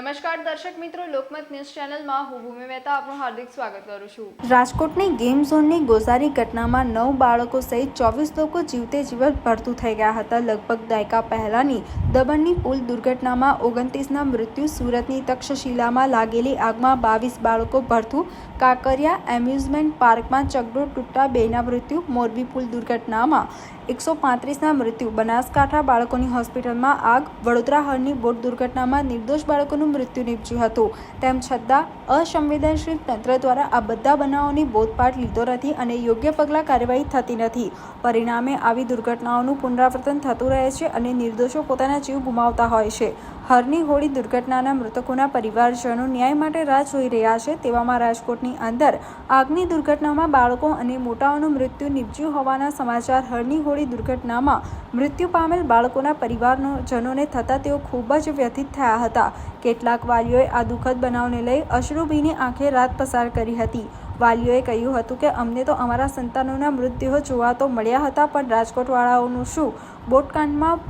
નમસ્કાર દર્શક મિત્રો, લોકમત ન્યૂઝ ચેનલમાં હું ભૂમિ મહેતા આપનું હાર્દિક સ્વાગત કરું છું. રાજકોટની ગેમ ઝોનની ગોઝારી ઘટનામાં નવ બાળકો સહિત ચોવીસ લોકો જીવતે જીવત ભરતું થઈ ગયા હતા. લગભગ દાયકા પહેલાની દમણની પુલ દુર્ઘટનામાં ઓગણત્રીસના મૃત્યુ, સુરતની તક્ષશિલામાં લાગેલી આગમાં બાવીસ બાળકો ભરતું કાંકરિયા એમ્યુઝમેન્ટ પાર્કમાં ચગડો તૂટતા બેના મૃત્યુ, મોરબી પુલ દુર્ઘટનામાં એકસો પાંત્રીસના મૃત્યુ. બનાસકાંઠા બાળકોની હોસ્પિટલમાં આગ, વડોદરા હળની બોટ દુર્ઘટનામાં નિર્દોષ બાળકોનું મૃત્યુ નીપજ્યું હતું. તેમ છતાં, અસંવેદનશીલ તંત્ર દ્વારા આ બધા બનાવોની બોધપાઠ લીધો નથી અને યોગ્ય પગલાં કાર્યવાહી થતી નથી. પરિણામે આવી દુર્ઘટનાઓનું પુનરાવર્તન થતું રહે છે અને નિર્દોષો પોતાના જીવ ગુમાવતા હોય છે. હરની હોળી દુર્ઘટનાના મૃતકોના પરિવારજનો ન્યાય માટે રાહ જોઈ રહ્યા છે તેવામાં રાજકોટની અંદર આગની દુર્ઘટનામાં બાળકો અને મોટાઓનું મૃત્યુ નીપજ્યું હોવાના સમાચાર હરની હોળી દુર્ઘટનામાં મૃત્યુ પામેલ બાળકોના પરિવારજનોને થતાં તેઓ ખૂબ જ વ્યથિત થયા હતા. કેટલાક વાલીઓએ આ દુઃખદ બનાવને લઈ અશ્રુભીની આંખે રાત પસાર કરી હતી. વાલીઓએ કહ્યું હતું કે, અમને તો અમારા સંતાનોના મૃતદેહો જોવા તો મળ્યા હતા, પણ રાજકોટવાળાઓનું શું? બોટકાંડમાં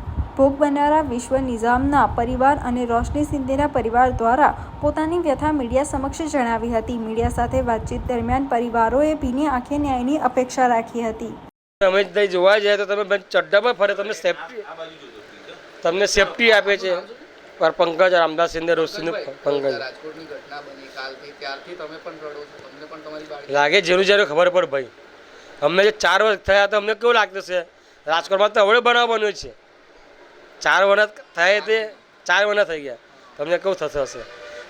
ભોગ બનનારા વિશ્વ નિઝામના પરિવાર અને રોશની સિંધેના પરિવાર દ્વારા પોતાની વ્યથા મીડિયા સમક્ષ જણાવી હતી. મીડિયા સાથે વાતચીત દરમિયાન પરિવારોએ ભીની આંખે ન્યાયની અપેક્ષા રાખી હતી. તમે ત્યાં જોવા જાય તો તમે બંધ ચડ્ડામાં ફરે, તમને સેફટી તમને સેફટી આપે છે. પર પંકજ, રામદાસ સિંધે, રોશનીનું પંકજ. લાગે જેનું જ્યારે ખબર પડે ભાઈ. અમને જે ચાર વર્ષ થયા તો અમને કેવું લાગતું છે રાજકોટમાં તો હવે બનાવ બન્યો છે. ચાર વર્ષ થાય તે ચાર મહિના થઈ ગયા. તમને કેવું થશે હશે?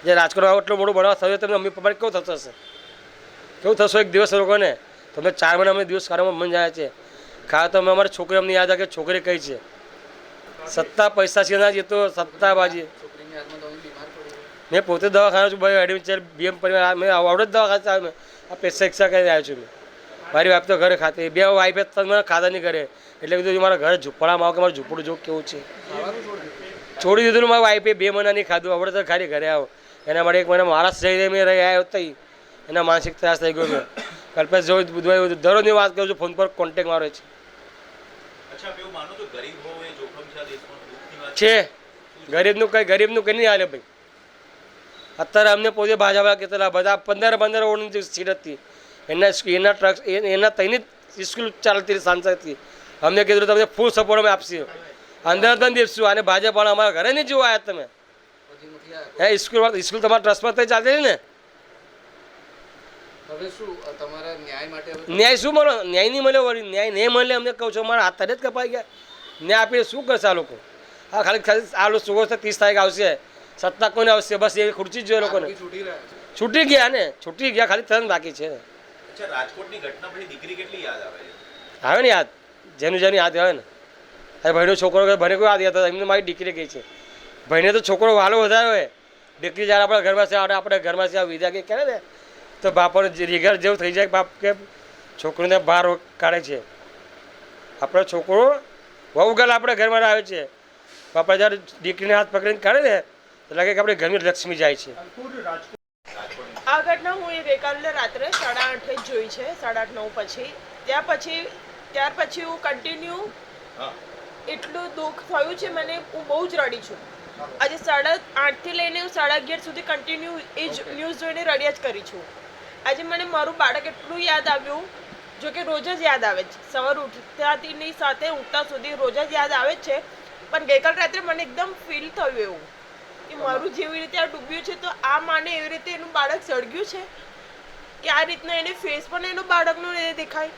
જે રાજકોટમાં એટલો મોટો ભણવા થયો તમને મમ્મી પપ્પાને કેવું થતું હશે? કેવું થશે એક દિવસ લોકોને? તમને ચાર મહિના અમને દિવસ કાઢવામાં મન જાય છે. ખાસ તો અમે અમારી છોકરી અમને યાદ આવે કે છોકરી કઈ છે? સત્તા પૈસા છે ના સત્તાબાજી. તમે બીમાર પડી મેં પોતે દવાખાના છું, ભાઈ એડમિશન બીએમ પરિવાર મેં આવડે જ દવાખાના આ પૈસા એક્સા કરીને આવ્યો છું. મેં મારી વાઈફ તો ઘરે ખાતી. બે વાઈફે મને ખાતા નહીં કરે એટલે કીધું મારા ઘરે ઝૂંપડામાં આવો કે મારું ઝૂંપડું જો કેવું છે? છોડી દીધું મારા વાઈફે બે મહિના નહીં ખાધું. આપણે તો ખાલી ઘરે આવો. એના માટે એક મહિના મહારાષ્ટ્ર જઈને મેં રહી આવ્યો તઈ. એના માનસિક ત્રાસ થઈ ગયો મેં. કલ્પેશ જો બુધવારે દરરોજની વાત કરું છું ફોન પર કોન્ટેક મારે છે. છે ગરીબનું કંઈ ગરીબનું કંઈ નહીં હાલે ભાઈ? અત્યારે અમને પોતે ભાજપા કેટલા બધા પંદર પંદર ઓળની સીટ હતી. એના એના ટ્રક એના તઈની જ સ્કૂલ ચાલતી સાંસદથી. અમને કીધું તમને ફૂલ સપોર્ટ અમે આપશું અંદર અંદર દેશું અને ભાજપવાળા અમારા ઘરે નહીં જોવા આવ્યા તમે. હે સ્કૂલ સ્કૂલ તમારા ટ્રસ્ટમાં તો ચાલતી ને? ન્યાય શું મળો? ન્યાય નહીં મળ્યો વળી. ન્યાય નહીં મળે અમને કહું છું. અમારા હાથ તરત જ કપાઈ ગયા. ન્યાય આપીને શું કરશે આ લોકો? હા ખાલી ખાલી આ લોકો સુગો ત્રીસ તારીખ આવશે. સત્તા કોને આવશે? બસ એ ખુરચી જ જોઈએ લોકોને. છૂટી છૂટી ગયા ને? છૂટી ગયા ખાલી ત્રણ બાકી છે. અચ્છા રાજકોટની ઘટના પછી દીકરી કેટલી યાદ આવે છે? આવે ને યાદ? જેનું જેનું યાદ આવે ને. અરે ભાઈનો છોકરો કે ભાઈને કોઈ યાદ હતા એમને મારી દીકરી કહી છે. ભાઈને તો છોકરો વાલો વધારે હોય. દીકરી જ્યારે આપણા ઘરમાં છે આપણે આપણે ઘરમાં છે વિદ્યા કે કરે ને તો બાપાનો રીગર જેવું થઈ જાય બાપ કે છોકરીને બહાર કાઢે છે. આપણો છોકરો બહુ ગલ આપણે ઘરમાં આવે છે. બાપા જ્યારે દીકરીને હાથ પકડીને કાઢે ને તો લાગે કે આપણે ઘરની લક્ષ્મી જાય છે. આ ઘટના હું એ ગઈકાલે રાત્રે સાડા આઠે જ જોઈ છે સાડા આઠ નવ પછી. ત્યાં પછી ત્યાર પછી હું કન્ટિન્યુ એટલું દુઃખ થયું છે મને હું બહુ જ રડી છું. આજે સાડા આઠથી લઈને હું સાડા અગિયાર સુધી કન્ટિન્યુ એ જ ન્યૂઝ જોઈને રડ્યા જ કરી છું. આજે મને મારું બાળક એટલું યાદ આવ્યું જો કે રોજ જ યાદ આવે છે. સવાર ઉઠતાની સાથે ઉઠતા સુધી રોજ જ યાદ આવે જ છે. પણ ગઈકાલ રાત્રે મને એકદમ ફીલ થયું એવું. કે મારું જેવી રીતે આ ડૂબ્યું છે, તો આ માને એવી રીતે એનું બાળક સળગ્યું છે? કે આ રીતના એને ફેસ પણ એનો બાળકનો દેખાય?